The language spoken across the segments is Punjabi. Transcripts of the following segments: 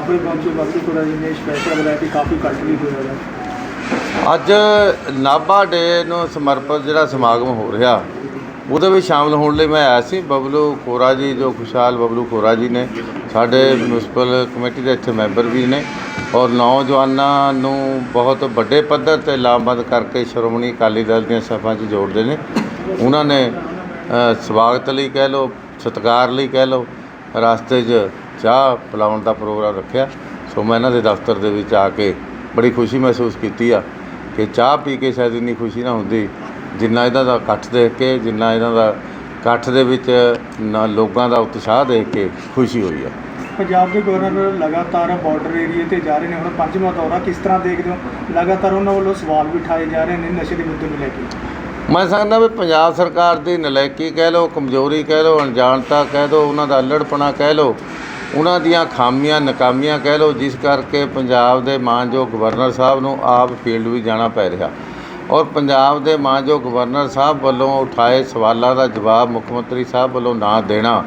ਨਾਭੇ ਪਹੁੰਚੇ ਬਾਕੀ ਕੋਰਾ ਜੀ ਸਪੈਸ਼ਲ ਵੈਰਾਈਟੀ ਕਾਫੀ ਕੱਟ ਲਈ ਹੋਇਆ ਹੈ ਅੱਜ ਨਾਭਾ ਡੇ ਨੂੰ ਸਮਰਪਿਤ ਜਿਹੜਾ ਸਮਾਗਮ ਹੋ ਰਿਹਾ, ਉਹਦੇ ਵਿੱਚ ਸ਼ਾਮਲ ਹੋਣ ਲਈ ਮੈਂ ਆਇਆ ਸੀ। ਬਬਲੂ ਕੋਰਾ ਜੀ, ਜੋ ਖੁਸ਼ਹਾਲ ਬਬਲੂ ਕੋਰਾ ਜੀ ਨੇ, ਸਾਡੇ ਮਿਊਨਿਸਪਲ ਕਮੇਟੀ ਦੇ ਇੱਥੇ ਮੈਂਬਰ ਵੀ ਨੇ ਔਰ ਨੌਜਵਾਨਾਂ ਨੂੰ ਬਹੁਤ ਵੱਡੇ ਪੱਧਰ ਤੇ ਲਾਮਬੰਦ ਕਰਕੇ ਸ਼੍ਰੋਮਣੀ ਅਕਾਲੀ ਦਲ ਦੀਆਂ ਸਭਾ 'ਚ ਜੋੜਦੇ ਨੇ। ਉਹਨਾਂ ਨੇ ਸਵਾਗਤ ਲਈ ਕਹਿ ਲਓ, ਸਤਿਕਾਰ ਲਈ ਕਹਿ ਲਓ, ਰਸਤੇ 'ਚ ਚਾਹ ਪਿਲਾਉਣ ਦਾ ਪ੍ਰੋਗਰਾਮ ਰੱਖਿਆ। ਸੋ ਮੈਂ ਇਹਨਾਂ ਦੇ ਦਫ਼ਤਰ ਦੇ ਵਿੱਚ ਆ ਕੇ ਬੜੀ ਖੁਸ਼ੀ ਮਹਿਸੂਸ ਕੀਤੀ ਆ ਕਿ ਚਾਹ ਪੀ ਕੇ ਸ਼ਾਇਦ ਇੰਨੀ ਖੁਸ਼ੀ ਨਾ ਹੁੰਦੀ ਜਿੰਨਾ ਇਹਨਾਂ ਦਾ ਇਕੱਠ ਦੇਖ ਕੇ ਜਿੰਨਾ ਇਹਨਾਂ ਦਾ ਇਕੱਠ ਦੇ ਵਿੱਚ ਨਾ ਲੋਕਾਂ ਦਾ ਉਤਸ਼ਾਹ ਦੇਖ ਕੇ ਖੁਸ਼ੀ ਹੋਈ ਆ। ਪੰਜਾਬ ਦੇ ਗਵਰਨਰ ਲਗਾਤਾਰ ਬਾਰਡਰ ਏਰੀਏ ਤੇ ਜਾ ਰਹੇ ਨੇ। ਹੁਣ ਪੰਜਵਾਂ ਦੌਰਾ ਕਿਸ ਤਰ੍ਹਾਂ ਦੇਖਦੇ ਹੋ? ਲਗਾਤਾਰ ਉਹਨਾਂ ਵੱਲੋਂ ਸਵਾਲ ਵੀ ਉਠਾਏ ਜਾ ਰਹੇ ਨੇ ਨਸ਼ੇ ਦੇ ਮੁੱਦੇ ਨੂੰ ਲੈ ਕੇ। ਮੈਂ ਸਮਝਦਾ ਵੀ ਪੰਜਾਬ ਸਰਕਾਰ ਦੀ ਨਲਾਇਕੀ ਕਹਿ ਲਓ ਕਮਜ਼ੋਰੀ ਕਹਿ ਲਓ ਅਣਜਾਣਤਾ ਕਹਿ ਲਓ ਉਹਨਾਂ ਦਾ ਅਲੜਪਣਾ ਕਹਿ ਲਓ ਉਹਨਾਂ ਦੀਆਂ ਖਾਮੀਆਂ, ਨਕਾਮੀਆਂ ਕਹਿ ਲਓ, ਜਿਸ ਕਰਕੇ ਪੰਜਾਬ ਦੇ ਮਾਨਯੋਗ ਗਵਰਨਰ ਸਾਹਿਬ ਨੂੰ ਆਪ ਫੀਲਡ ਵੀ ਜਾਣਾ ਪੈ ਰਿਹਾ। ਔਰ ਪੰਜਾਬ ਦੇ ਮਾਨਯੋਗ ਗਵਰਨਰ ਸਾਹਿਬ ਵੱਲੋਂ ਉਠਾਏ ਸਵਾਲਾਂ ਦਾ ਜਵਾਬ ਮੁੱਖ ਮੰਤਰੀ ਸਾਹਿਬ ਵੱਲੋਂ ਨਾ ਦੇਣਾ,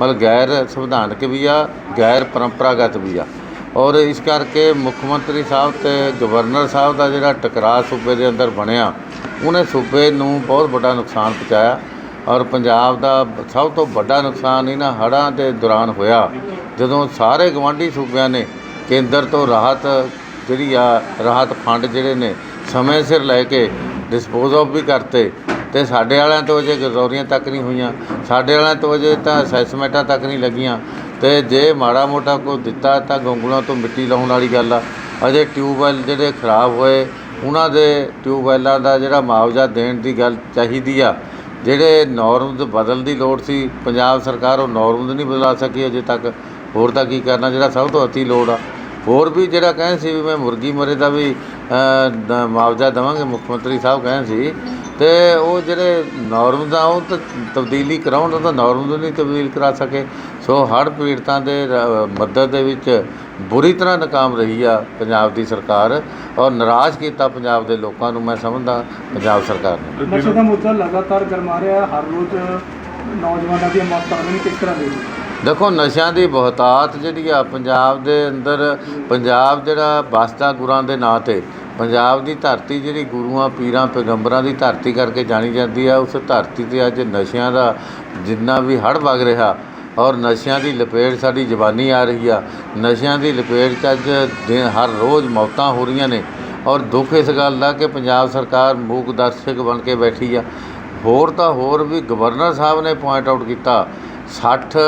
ਮਤਲਬ ਗੈਰ ਸੰਵਿਧਾਨਕ ਵੀ ਆ, ਗੈਰ ਪਰੰਪਰਾਗਤ ਵੀ ਆ। ਔਰ ਇਸ ਕਰਕੇ ਮੁੱਖ ਮੰਤਰੀ ਸਾਹਿਬ ਤੇ ਗਵਰਨਰ ਸਾਹਿਬ ਦਾ ਜਿਹੜਾ ਟਕਰਾਅ ਸੂਬੇ ਦੇ ਅੰਦਰ ਬਣਿਆ, ਉਹਨੇ ਸੂਬੇ ਨੂੰ ਬਹੁਤ ਵੱਡਾ ਨੁਕਸਾਨ ਪਹੁੰਚਾਇਆ। ਔਰ ਪੰਜਾਬ ਦਾ ਸਭ ਤੋਂ ਵੱਡਾ ਨੁਕਸਾਨ ਇਹਨਾਂ ਹੜ੍ਹਾਂ ਦੇ ਦੌਰਾਨ ਹੋਇਆ। ਜਦੋਂ ਸਾਰੇ ਗਵਾਂਢੀ ਸੂਬਿਆਂ ਨੇ ਕੇਂਦਰ ਤੋਂ ਰਾਹਤ ਜਿਹੜੀ ਆ, ਰਾਹਤ ਫੰਡ ਜਿਹੜੇ ਨੇ, ਸਮੇਂ ਸਿਰ ਲੈ ਕੇ ਡਿਸਪੋਜ਼ ਆਫ ਵੀ ਕਰਤੇ ਤੇ ਸਾਡੇ ਵਾਲਿਆਂ ਤੋਂ ਅਜੇ ਗਰਦੌਰੀਆਂ ਤੱਕ ਨਹੀਂ ਹੋਈਆਂ। ਸਾਡੇ ਵਾਲਿਆਂ ਤੋਂ ਅਜੇ ਤਾਂ ਅਸੈਸਮੈਂਟਾਂ ਤੱਕ ਨਹੀਂ ਲੱਗੀਆਂ। ਤੇ ਜੇ ਮਾੜਾ ਮੋਟਾ ਕੋਈ ਦਿੱਤਾ ਤਾਂ ਗੰਗੂਲਾਂ ਤੋਂ ਮਿੱਟੀ ਲਾਉਣ ਵਾਲੀ ਗੱਲ ਆ। ਅਜੇ ਟਿਊਬਵੈੱਲ ਜਿਹੜੇ ਖਰਾਬ ਹੋਏ, ਉਹਨਾਂ ਦੇ ਟਿਊਬਵੈੱਲਾਂ ਦਾ ਜਿਹੜਾ ਮੁਆਵਜ਼ਾ ਦੇਣ ਦੀ ਗੱਲ ਚਾਹੀਦੀ ਆ। ਜਿਹੜੇ ਨਾਰਮਸ ਬਦਲਣ ਦੀ ਲੋੜ ਸੀ, ਪੰਜਾਬ ਸਰਕਾਰ ਉਹ ਨਾਰਮਸ ਨਹੀਂ ਬਦਲਾ ਸਕੀ, ਅਜੇ ਤੱਕ। ਹੋਰ ਤਾਂ ਕੀ ਕਰਨਾ, ਜਿਹੜਾ ਸਭ ਤੋਂ ਅਤੀ ਲੋੜ ਆ। ਹੋਰ ਵੀ ਜਿਹੜਾ ਕਹਿਣ ਸੀ ਵੀ ਮੈਂ ਮੁਰਗੀ ਮਰੇ ਦਾ ਵੀ ਮੁਆਵਜ਼ਾ ਦੇਵਾਂਗੇ, ਮੁੱਖ ਮੰਤਰੀ ਸਾਹਿਬ ਕਹਿਣ ਸੀ। ਤੇ ਉਹ ਜਿਹੜੇ ਨਾਰਮਸ ਦਾ ਉਹ ਤਾਂ ਤਬਦੀਲੀ ਕਰਾਉਣ ਉਹ ਤਾਂ ਨਾਰਮਸ ਨਹੀਂ ਤਬਦੀਲ ਕਰਾ ਸਕੇ। ਸੋ ਹੜ੍ਹ ਪੀੜਤਾਂ ਦੇ ਮਦਦ ਦੇ ਵਿੱਚ ਬੁਰੀ ਤਰ੍ਹਾਂ ਨਾਕਾਮ ਰਹੀ ਆ ਪੰਜਾਬ ਦੀ ਸਰਕਾਰ ਔਰ ਨਿਰਾਸ਼ ਕੀਤਾ ਪੰਜਾਬ ਦੇ ਲੋਕਾਂ ਨੂੰ ਮੈਂ ਸਮਝਦਾ, ਪੰਜਾਬ ਸਰਕਾਰ ਨੇ। ਨਸ਼ੇ ਦਾ ਮੁੱਦਾ ਲਗਾਤਾਰ ਗਰਮਾ ਰਿਹਾ, ਹਰ ਰੋਜ਼ ਨੌਜਵਾਨਾਂ ਦੀਆਂ ਮੌਤਾਂ ਹੋ ਕਿਸ ਤਰ੍ਹਾਂ ਦੇਖਦੇ। ਦੇਖੋ, ਨਸ਼ਿਆਂ ਦੀ ਬਹੁਤਾਤ ਜਿਹੜੀ ਆ, ਪੰਜਾਬ ਦੇ ਅੰਦਰ, ਪੰਜਾਬ ਜਿਹੜਾ ਵਸਦਾ ਗੁਰਾਂ ਦੇ ਨਾਂ ਤੇ, ਪੰਜਾਬ ਦੀ ਧਰਤੀ ਜਿਹੜੀ ਗੁਰੂਆਂ, ਪੀਰਾਂ, ਪੈਗੰਬਰਾਂ ਦੀ ਧਰਤੀ ਕਰਕੇ ਜਾਣੀ ਜਾਂਦੀ ਆ, ਉਸ ਧਰਤੀ ਤੇ ਅੱਜ ਨਸ਼ਿਆਂ ਦਾ ਜਿੰਨਾ ਵੀ ਹੜ ਵਗ ਰਿਹਾ ਔਰ ਨਸ਼ਿਆਂ ਦੀ ਲਪੇਟ ਸਾਡੀ ਜਵਾਨੀ ਆ ਰਹੀ ਆ, ਨਸ਼ਿਆਂ ਦੀ ਲਪੇਟ 'ਚ ਅੱਜ ਦਿਨ, ਹਰ ਰੋਜ਼ ਮੌਤਾਂ ਹੋ ਰਹੀਆਂ ਨੇ ਔਰ ਦੁੱਖ ਇਸ ਗੱਲ ਦਾ ਕਿ ਪੰਜਾਬ ਸਰਕਾਰ ਮੂਕ ਦਰਸ਼ਕ ਬਣ ਕੇ ਬੈਠੀ ਆ। ਹੋਰ ਤਾਂ ਹੋਰ ਵੀ ਗਵਰਨਰ ਸਾਹਿਬ ਨੇ ਪੁਆਇੰਟ ਆਊਟ ਕੀਤਾ 60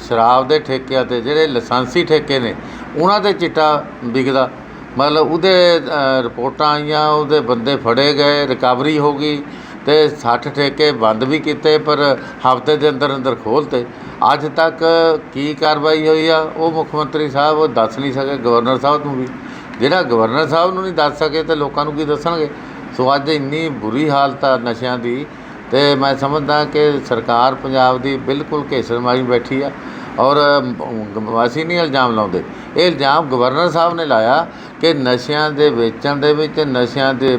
ਸ਼ਰਾਬ ਦੇ ਠੇਕਿਆਂ ਤੇ ਜਿਹੜੇ ਲਾਇਸੈਂਸੀ ਠੇਕੇ ਨੇ, ਉਹਨਾਂ ਤੇ ਚਿੱਟਾ ਵਿਕਦਾ। ਮਤਲਬ ਉਹਦੇ ਰਿਪੋਰਟਾਂ ਆਈਆਂ, ਉਹਦੇ ਬੰਦੇ ਫੜੇ ਗਏ, ਰਿਕਵਰੀ ਹੋ ਗਈ ਤੇ 60 ਠੇਕੇ ਬੰਦ ਵੀ ਕੀਤੇ, ਪਰ ਹਫ਼ਤੇ ਦੇ ਅੰਦਰ ਅੰਦਰ ਖੋਲ੍ਹਤੇ। ਅੱਜ ਤੱਕ ਕੀ ਕਾਰਵਾਈ ਹੋਈ ਆ, ਉਹ ਮੁੱਖ ਮੰਤਰੀ ਸਾਹਿਬ ਉਹ ਦੱਸ ਨਹੀਂ ਸਕੇ, ਗਵਰਨਰ ਸਾਹਿਬ ਨੂੰ ਵੀ। ਜਿਹੜਾ ਗਵਰਨਰ ਸਾਹਿਬ ਨੂੰ ਨਹੀਂ ਦੱਸ ਸਕੇ ਤੇ ਲੋਕਾਂ ਨੂੰ ਕੀ ਦੱਸਣਗੇ? ਸੋ ਅੱਜ ਇੰਨੀ ਬੁਰੀ ਹਾਲਤ ਆ ਨਸ਼ਿਆਂ ਦੀ ਤੇ ਮੈਂ ਸਮਝਦਾ ਕਿ ਸਰਕਾਰ ਪੰਜਾਬ ਦੀ ਬਿਲਕੁਲ ਘੇਸਰ ਮਾਰੀ ਬੈਠੀ ਆ ਔਰ ਅਸੀਂ ਨਹੀਂ ਇਲਜ਼ਾਮ ਲਾਉਂਦੇ। ਇਹ ਇਲਜ਼ਾਮ ਗਵਰਨਰ ਸਾਹਿਬ ਨੇ ਲਾਇਆ ਕਿ ਨਸ਼ਿਆਂ ਦੇ ਵੇਚਣ ਦੇ ਵਿੱਚ, ਨਸ਼ਿਆਂ ਦੇ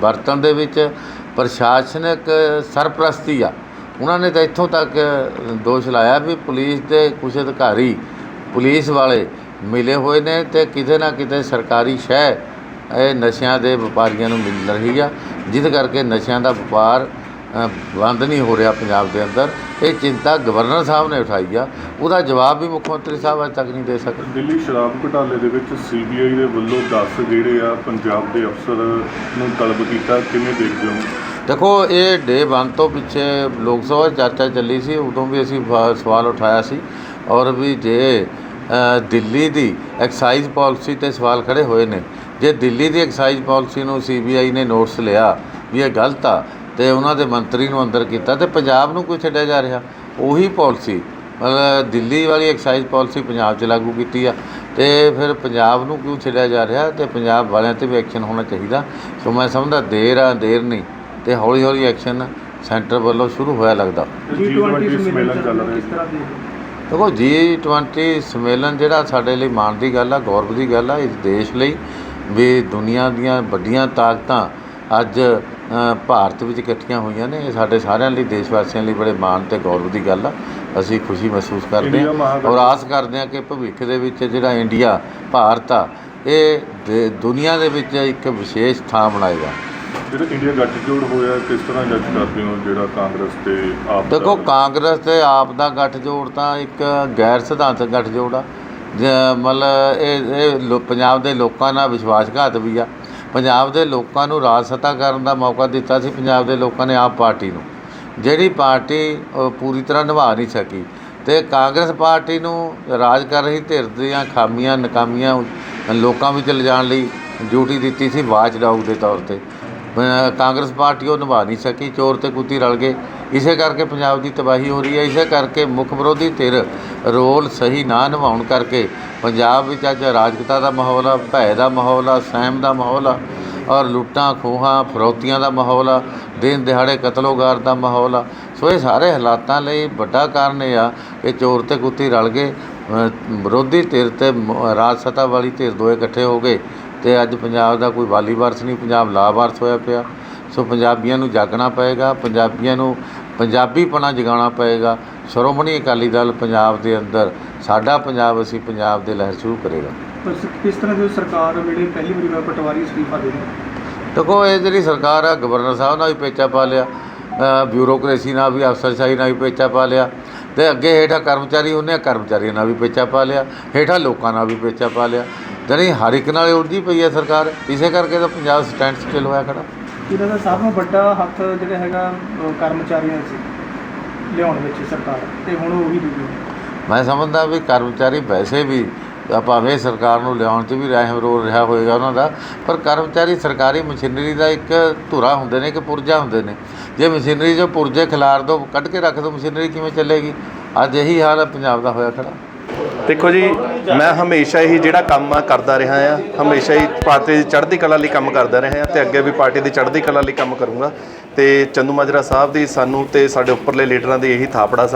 ਵਰਤਣ ਦੇ ਵਿੱਚ ਪ੍ਰਸ਼ਾਸਨਿਕ ਸਰਪ੍ਰਸਤੀ ਆ। ਉਹਨਾਂ ਨੇ ਤਾਂ ਇੱਥੋਂ ਤੱਕ ਦੋਸ਼ ਲਾਇਆ ਵੀ ਪੁਲਿਸ ਦੇ ਕੁਝ ਅਧਿਕਾਰੀ ਪੁਲਿਸ ਵਾਲੇ ਮਿਲੇ ਹੋਏ ਨੇ ਤੇ ਕਿਤੇ ਨਾ ਕਿਤੇ ਸਰਕਾਰੀ ਸ਼ਹਿ ਇਹ ਨਸ਼ਿਆਂ ਦੇ ਵਪਾਰੀਆਂ ਨੂੰ ਮਿਲ ਰਹੀ ਆ ਜਿਹਦੇ ਕਰਕੇ ਨਸ਼ਿਆਂ ਦਾ ਵਪਾਰ ਬੰਦ ਨਹੀਂ ਹੋ ਰਿਹਾ ਪੰਜਾਬ ਦੇ ਅੰਦਰ। ਇਹ ਚਿੰਤਾ ਗਵਰਨਰ ਸਾਹਿਬ ਨੇ ਉਠਾਈ ਆ। ਉਹਦਾ ਜਵਾਬ ਵੀ ਮੁੱਖ ਮੰਤਰੀ ਸਾਹਿਬ ਅਜੇ ਤੱਕ ਨਹੀਂ ਦੇ ਸਕੇ। ਦਿੱਲੀ ਸ਼ਰਾਬ ਘੁਟਾਲੇ ਦੇ ਵਿੱਚ ਸੀਬੀਆਈ ਦੇ ਵੱਲੋਂ 10 ਜਿਹੜੇ ਆ ਪੰਜਾਬ ਦੇ ਅਫਸਰ ਨੂੰ ਤਲਬ ਕੀਤਾ। ਕਿਵੇਂ ਦੇਖਦੇ ਹੋ? ਦੇਖੋ ਇਹ ਡੇ 1 ਤੋਂ ਪਿੱਛੇ ਲੋਕ ਸਭਾ ਚਰਚਾ ਚੱਲੀ ਸੀ। ਉਦੋਂ ਵੀ ਅਸੀਂ ਸਵਾਲ ਉਠਾਇਆ ਸੀ। ਔਰ ਵੀ ਜੇ ਦਿੱਲੀ ਦੀ ਐਕਸਾਈਜ਼ ਪਾਲਿਸੀ ਤੇ ਸਵਾਲ ਖੜੇ ਹੋਏ ਨੇ ਜੇ ਦਿੱਲੀ ਦੀ ਐਕਸਾਈਜ਼ ਪਾਲਿਸੀ ਨੂੰ ਸੀਬੀਆਈ ਨੇ ਨੋਟਿਸ ਲਿਆ ਵੀ ਇਹ ਗਲਤ ਆ ਤੇ ਉਹਨਾਂ ਦੇ ਮੰਤਰੀ ਨੂੰ ਅੰਦਰ ਕੀਤਾ ਤੇ ਪੰਜਾਬ ਨੂੰ ਕੋਈ ਛੱਡਿਆ ਜਾ ਰਿਹਾ? ਉਹੀ ਪਾਲਿਸੀ ਮਤਲਬ ਦਿੱਲੀ ਵਾਲੀ ਐਕਸਾਈਜ਼ ਪਾਲਿਸੀ ਪੰਜਾਬ 'ਚ ਲਾਗੂ ਕੀਤੀ ਆ ਤੇ ਫਿਰ ਪੰਜਾਬ ਨੂੰ ਕਿਉਂ ਛੱਡਿਆ ਜਾ ਰਿਹਾ? ਤੇ ਪੰਜਾਬ ਵਾਲਿਆਂ ਤੇ ਵੀ ਐਕਸ਼ਨ ਹੋਣਾ ਚਾਹੀਦਾ ਸੋ ਮੈਂ ਸਮਝਦਾ ਦੇਰ ਆ ਦੇਰ ਨਹੀਂ ਤੇ ਹੌਲੀ ਹੌਲੀ ਐਕਸ਼ਨ ਸੈਂਟਰ ਵੱਲੋਂ ਸ਼ੁਰੂ ਹੋਇਆ ਲੱਗਦਾ। G20 ਸੰਮੇਲਨ ਚੱਲ ਰਿਹਾ। ਕਿਸ ਹੈ ਤਰ੍ਹਾਂ ਦੇਖਦੇ ਹੋ? ਦੇਖੋ G20 ਸੰਮੇਲਨ ਜਿਹੜਾ ਸਾਡੇ ਲਈ ਮਾਣ ਦੀ ਗੱਲ ਆ ਗੌਰਵ ਦੀ ਗੱਲ ਆ ਇਸ ਦੇਸ਼ ਲਈ ਵੀ ਦੁਨੀਆ ਦੀਆਂ ਵੱਡੀਆਂ ਤਾਕਤਾਂ ਅੱਜ ਭਾਰਤ ਵਿੱਚ ਇਕੱਠੀਆਂ ਹੋਈਆਂ ਨੇ। ਇਹ ਸਾਡੇ ਸਾਰਿਆਂ ਲਈ ਦੇਸ਼ ਵਾਸੀਆਂ ਲਈ ਬੜੇ ਮਾਣ ਤੇ ਗੌਰਵ ਦੀ ਗੱਲ ਆ। ਅਸੀਂ ਖੁਸ਼ੀ ਮਹਿਸੂਸ ਕਰਦੇ ਹਾਂ ਔਰ ਆਸ ਕਰਦੇ ਹਾਂ ਕਿ ਭਵਿੱਖ ਦੇ ਵਿੱਚ ਜਿਹੜਾ ਇੰਡੀਆ ਭਾਰਤ ਆ ਇਹ ਦੁਨੀਆ ਦੇ ਵਿੱਚ ਇੱਕ ਵਿਸ਼ੇਸ਼ ਥਾਂ ਬਣਾਏਗਾ। ਜਿਹੜਾ ਇੰਡੀਆ ਗੱਠਜੋੜ ਹੋਇਆ ਕਿਸ ਤਰ੍ਹਾਂ ਜੱਜ ਕਰਦੇ ਹੋ ਜਿਹੜਾ ਕਾਂਗਰਸ ਤੇ ਆਪ ਦੇਖੋ ਕਾਂਗਰਸ ਤੇ ਆਪ ਦਾ ਗੱਠਜੋੜ ਤਾਂ ਇੱਕ ਗੈਰ ਸਿਧਾਂਤਕ ਗੱਠਜੋੜ ਆ। ਮਤਲਬ ਇਹ ਇਹ ਲੋ- ਪੰਜਾਬ ਦੇ ਲੋਕਾਂ ਨਾਲ ਵਿਸ਼ਵਾਸਘਾਤ ਵੀ ਆ। ਪੰਜਾਬ ਦੇ ਲੋਕਾਂ ਨੂੰ ਰਾਜ ਸੱਤਾ ਕਰਨ ਦਾ ਮੌਕਾ ਦਿੱਤਾ ਸੀ ਪੰਜਾਬ ਦੇ ਲੋਕਾਂ ਨੇ ਆਪ ਪਾਰਟੀ ਨੂੰ। ਜਿਹੜੀ ਪਾਰਟੀ ਪੂਰੀ ਤਰ੍ਹਾਂ ਨਿਭਾ ਨਹੀਂ ਸਕੀ। ਤੇ ਕਾਂਗਰਸ ਪਾਰਟੀ ਨੂੰ ਰਾਜ ਕਰ ਰਹੀ ਧਿਰ ਦੀਆਂ ਖਾਮੀਆਂ, ਨਕਾਮੀਆਂ ਲੋਕਾਂ ਵਿੱਚ ਲਿਜਾਣ ਲਈ ਡਿਊਟੀ ਦਿੱਤੀ ਸੀ ਵਾਚ ਡੌਗ ਦੇ ਤੌਰ ਤੇ। ਕਾਂਗਰਸ ਪਾਰਟੀ ਉਹ ਨਿਭਾ ਨਹੀਂ ਸਕੀ, ਚੋਰ ਅਤੇ ਕੁੱਤੀ ਰਲ ਗਏ। ਇਸੇ ਕਰਕੇ ਪੰਜਾਬ ਦੀ ਤਬਾਹੀ ਹੋ ਰਹੀ ਹੈ। ਇਸੇ ਕਰਕੇ ਮੁੱਖ ਵਿਰੋਧੀ ਧਿਰ ਰੋਲ ਸਹੀ ਨਾ ਨਿਭਾਉਣ ਕਰਕੇ ਪੰਜਾਬ ਵਿੱਚ ਅੱਜ ਅਰਾਜਕਤਾ ਦਾ ਮਾਹੌਲ ਆ, ਭੈ ਦਾ ਮਾਹੌਲ ਆ, ਸਹਿਮ ਦਾ ਮਾਹੌਲ ਆ ਔਰ ਲੁੱਟਾਂ, ਖੋਹਾਂ, ਫਰੋਤੀਆਂ ਦਾ ਮਾਹੌਲ ਆ, ਦਿਨ ਦਿਹਾੜੇ ਕਤਲੋਗਾਰ ਦਾ ਮਾਹੌਲ ਆ। ਸੋ ਇਹ ਸਾਰੇ ਹਾਲਾਤਾਂ ਲਈ ਵੱਡਾ ਕਾਰਨ ਇਹ ਆ ਕਿ ਚੋਰ ਤੇ ਕੁੱਤੀ ਰਲ ਗਏ। ਵਿਰੋਧੀ ਧਿਰ ਤੇ ਰਾਜ ਸੱਤਾ ਵਾਲੀ ਧਿਰ ਦੋਏ ਇਕੱਠੇ ਹੋ ਗਏ। ਤੇ ਅੱਜ ਪੰਜਾਬ ਦਾ ਕੋਈ ਵਾਲੀ ਵਾਰਸ ਨਹੀਂ ਪੰਜਾਬ ਲਾਵਾਰਸ ਹੋਇਆ ਪਿਆ। ਸੋ ਪੰਜਾਬੀਆਂ ਨੂੰ ਜਾਗਣਾ ਪਏਗਾ ਪੰਜਾਬੀਆਂ ਨੂੰ ਪੰਜਾਬੀਪਣਾ ਜਗਾਉਣਾ ਪਏਗਾ। ਸ਼੍ਰੋਮਣੀ ਅਕਾਲੀ ਦਲ ਪੰਜਾਬ ਦੇ ਅੰਦਰ ਸਾਡਾ ਪੰਜਾਬ ਅਸੀਂ ਪੰਜਾਬ ਦੇ ਲਹਿਰ ਸ਼ੁਰੂ ਕਰੇਗਾ। ਪਰ ਕਿਸ ਤਰ੍ਹਾਂ ਦੀ ਸਰਕਾਰ ਵੇਲੇ ਪਹਿਲੀ ਵਾਰੀ ਵਾਰ ਪਟਵਾਰੀ ਅਸਤੀਫਾ ਦੇ ਰਹੀ ਦੇਖੋ ਇਹ ਜਿਹੜੀ ਸਰਕਾਰ ਆ ਗਵਰਨਰ ਸਾਹਿਬ ਨਾਲ ਵੀ ਪੇਚਾ ਪਾ ਲਿਆ ਬਿਊਰੋਕ੍ਰੇਸੀ ਨਾਲ ਵੀ ਅਫਸਰਸ਼ਾਹੀ ਨਾਲ ਵੀ ਪੇਚਾ ਪਾ ਲਿਆ ਤੇ ਅੱਗੇ ਹੇਠਾਂ ਕਰਮਚਾਰੀ ਆ ਕਰਮਚਾਰੀਆਂ ਨਾਲ ਵੀ ਪੇਚਾ ਪਾ ਲਿਆ ਹੇਠਾਂ ਲੋਕਾਂ ਨਾਲ ਵੀ ਪੇਚਾ ਪਾ ਲਿਆ। ਜਾਣੀ ਹਰ ਇੱਕ ਨਾਲ ਉਲਝੀ ਪਈ ਹੈ ਸਰਕਾਰ ਇਸੇ ਕਰਕੇ ਤਾਂ ਪੰਜਾਬ ਸਟੈਂਡ ਸਟਿਲ ਹੋਇਆ ਖੜਾ। ਇਹਨਾਂ ਦਾ ਸਭ ਨੂੰ ਵੱਡਾ ਹੱਥ ਜਿਹੜਾ ਹੈਗਾ ਅਹ ਕਰਮਚਾਰੀਆਂ ਦਾ ਸੀ ਲਿਆਉਣ ਵਿੱਚ ਸਰਕਾਰ ਤੇ ਹੁਣ ਉਹ ਵੀ ਦੂਜੀ ਮੈਂ ਸਮਝਦਾ ਵੀ ਕਰਮਚਾਰੀ ਵੈਸੇ ਵੀ ਭਾਵੇਂ ਸਰਕਾਰ ਨੂੰ ਲਿਆਉਣ 'ਚ ਵੀ ਰਹਿਮ ਰੋਲ ਰਿਹਾ ਹੋਏਗਾ ਉਹਨਾਂ ਦਾ ਪਰ ਕਰਮਚਾਰੀ ਸਰਕਾਰੀ ਮਸ਼ੀਨਰੀ ਦਾ ਇੱਕ ਧੁਰਾ ਹੁੰਦੇ ਨੇ ਕਿ ਪੁਰਜਾ ਹੁੰਦੇ ਨੇ। ਜੇ ਮਸ਼ੀਨਰੀ 'ਚੋਂ ਪੁਰਜੇ ਖਿਲਾਰ ਦੋ ਕੱਢ ਕੇ ਰੱਖ ਦੋ ਮਸ਼ੀਨਰੀ ਕਿਵੇਂ ਚੱਲੇਗੀ? ਅੱਜ ਇਹੀ ਹਾਲ ਹੈ ਪੰਜਾਬ ਦਾ ਹੋਇਆ ਖੜਾ। ਦੇਖੋ ਜੀ, ਮੈਂ ਹਮੇਸ਼ਾ ਹੀ ਜਿਹੜਾ ਕੰਮ ਕਰਦਾ ਰਿਹਾ ਆ, ਹਮੇਸ਼ਾ ਹੀ ਪਾਰਟੀ ਦੀ ਚੜ੍ਹਦੀ ਕਲਾ ਲਈ ਕੰਮ ਕਰਦਾ ਰਿਹਾ ਤੇ ਅੱਗੇ ਵੀ ਪਾਰਟੀ ਦੀ ਚੜ੍ਹਦੀ ਕਲਾ ਲਈ ਕੰਮ ਕਰੂੰਗਾ। ਤੇ ਚੰਦੂ ਮਾਜਰਾ ਸਾਹਿਬ ਦੀ ਸਾਨੂੰ ਤੇ ਸਾਡੇ ਉੱਪਰਲੇ ਲੀਡਰਾਂ ਦੀ ਇਹੀ ਥਾਪੜਾ ਸਾਨੂੰ